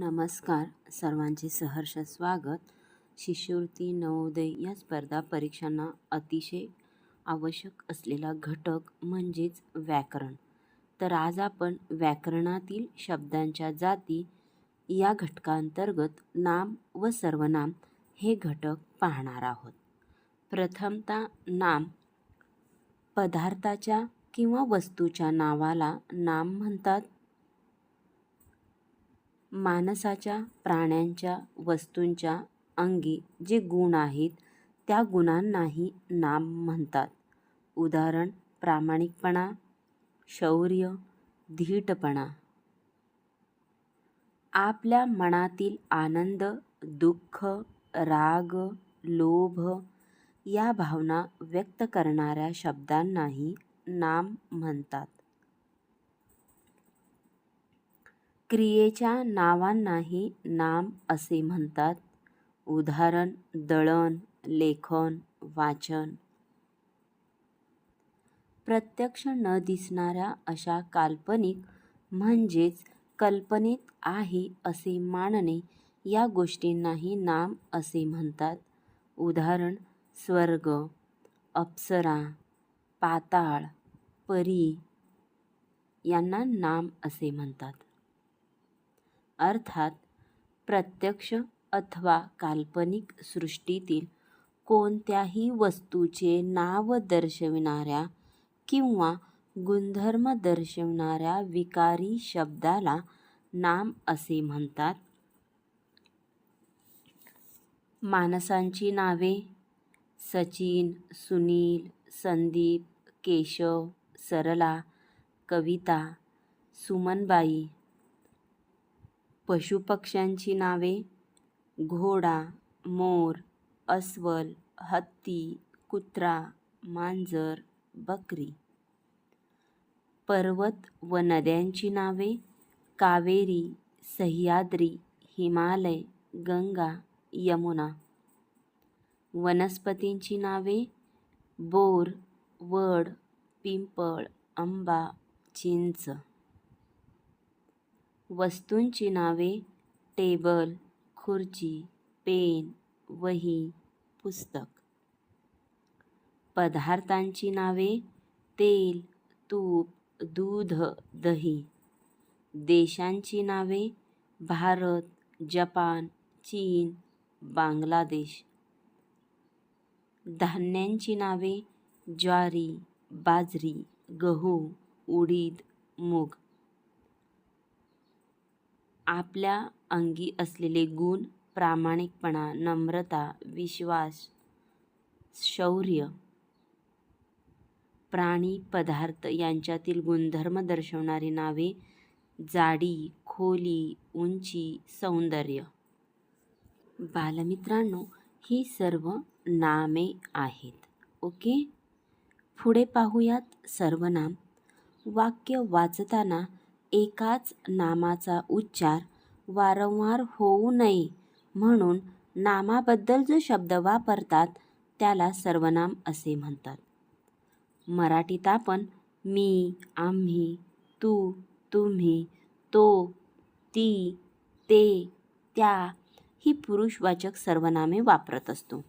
नमस्कार. सर्वांचे सहर्ष स्वागत. शिष्यवृत्ती नवोदय या स्पर्धा परीक्षांना अतिशय आवश्यक असलेला घटक म्हणजेच व्याकरण. तर आज आपण व्याकरणातील शब्दांच्या जाती या घटकांतर्गत नाम व सर्वनाम हे घटक पाहणार आहोत. प्रथमतः नाम पदार्थाच्या किंवा वस्तूच्या नावाला नाम म्हणतात. माणसाच्या प्राण्यांच्या वस्तूंच्या अंगी जे गुण आहेत त्या गुणांनाही नाम म्हणतात. उदाहरण प्रामाणिकपणा शौर्य धीटपणा. आपल्या मनातील आनंद दुःख राग लोभ या भावना व्यक्त करणाऱ्या शब्दांनाही नाम म्हणतात. क्रियेच्या नावांनाही नाम असे म्हणतात. उदाहरण दळण लेखन वाचन. प्रत्यक्ष न दिसणाऱ्या अशा काल्पनिक म्हणजेच कल्पनेत आहे असे मानणे या गोष्टींनाही नाम असे म्हणतात. उदाहरण स्वर्ग अप्सरा पाताळ परी यांना नाम असे म्हणतात. अर्थात प्रत्यक्ष अथवा काल्पनिक सृष्टीतील कोणत्याही वस्तूचे नाव दर्शविणाऱ्या किंवा गुणधर्म दर्शविणाऱ्या विकारी शब्दाला नाम असे म्हणतात. माणसांची नावे सचिन सुनील संदीप केशव सरला कविता सुमनबाई पशुपक्ष्यांची नावे? घोडा मोर अस्वल हत्ती कुत्रा मांजर बकरी. पर्वत व नद्यांची नावे? कावेरी सह्याद्री हिमालय गंगा यमुना. वनस्पतींची नावे? बोर वड पिंपळ आंबा चिंच. वस्तूंची नावे टेबल खुर्ची पेन वही पुस्तक. पदार्थांची नावे तेल तूप दूध दही. देशांची नावे भारत जपान चीन बांगलादेश. धान्यांची नावे ज्वारी बाजरी गहू उडीद मूग. आपल्या अंगी असलेले गुण प्रामाणिकपणा नम्रता विश्वास शौर्य प्राणी पदार्थ यांच्यातील गुणधर्म दर्शवणारी नावे जाडी खोली उंची सौंदर्य. बालमित्रांनो ही सर्व नामे आहेत. ओके? पुढे पाहूयात सर्वनाम वाक्य वाचताना एकाच नामाचा उच्चार वारंवार होऊ नये म्हणून नामाबद्दल जो शब्द वापरतात त्याला सर्वनाम असे म्हणतात. मराठीत आपण मी आम्ही तू तुम्ही तो ती ते त्या ही पुरुषवाचक सर्वनामे वापरत असतो.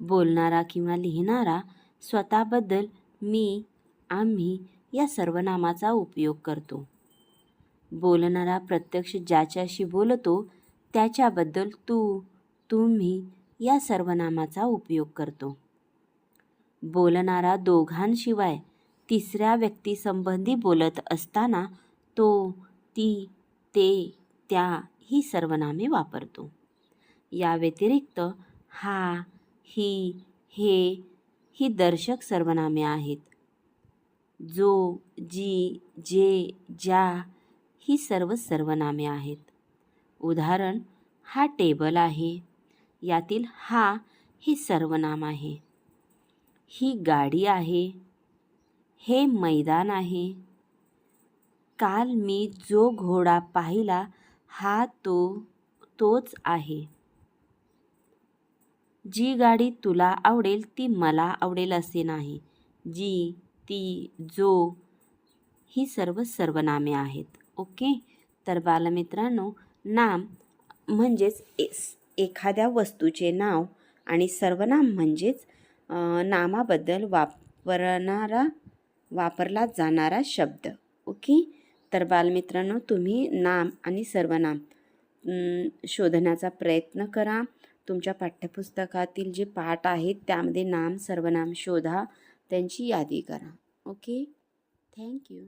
बोलणारा किंवा लिहिणारा स्वतःबद्दल मी आम्ही या सर्वनामाचा उपयोग करतो. बोलणारा प्रत्यक्ष ज्याच्याशी बोलतो त्याच्याबद्दल तू तुम्ही या सर्वनामाचा उपयोग करतो. बोलणारा दोघांशिवाय तिसऱ्या व्यक्तीसंबंधी बोलत असताना तो ती ते त्या ही सर्वनामे वापरतो. या व्यतिरिक्त हा ही हे ही दर्शक सर्वनामे आहेत. जो जी जे ज्या ही सर्व सर्वनामे आहेत. उदाहरण हा टेबल आहे. यातील हा ही सर्वनाम आहे. ही गाडी आहे. हे मैदान आहे. काल मी जो घोडा पाहिला हा तो तोच आहे. जी गाडी तुला आवडेल ती मला आवडेल असे नाही. जी ती जो ही सर्व सर्वनामे आहेत. ओके? तर बालमित्रांनो नाम म्हणजेच एस एखाद्या वस्तूचे नाव आणि सर्वनाम म्हणजेच नामाबद्दल वापरणारा वापरला जाणारा शब्द. ओके? तर बालमित्रांनो तुम्ही नाम आणि सर्वनाम शोधण्याचा प्रयत्न करा. तुमच्या पाठ्यपुस्तकातील जे पाठ आहेत त्यामध्ये नाम सर्वनाम शोधा. त्यांची यादी करा. Okay thank you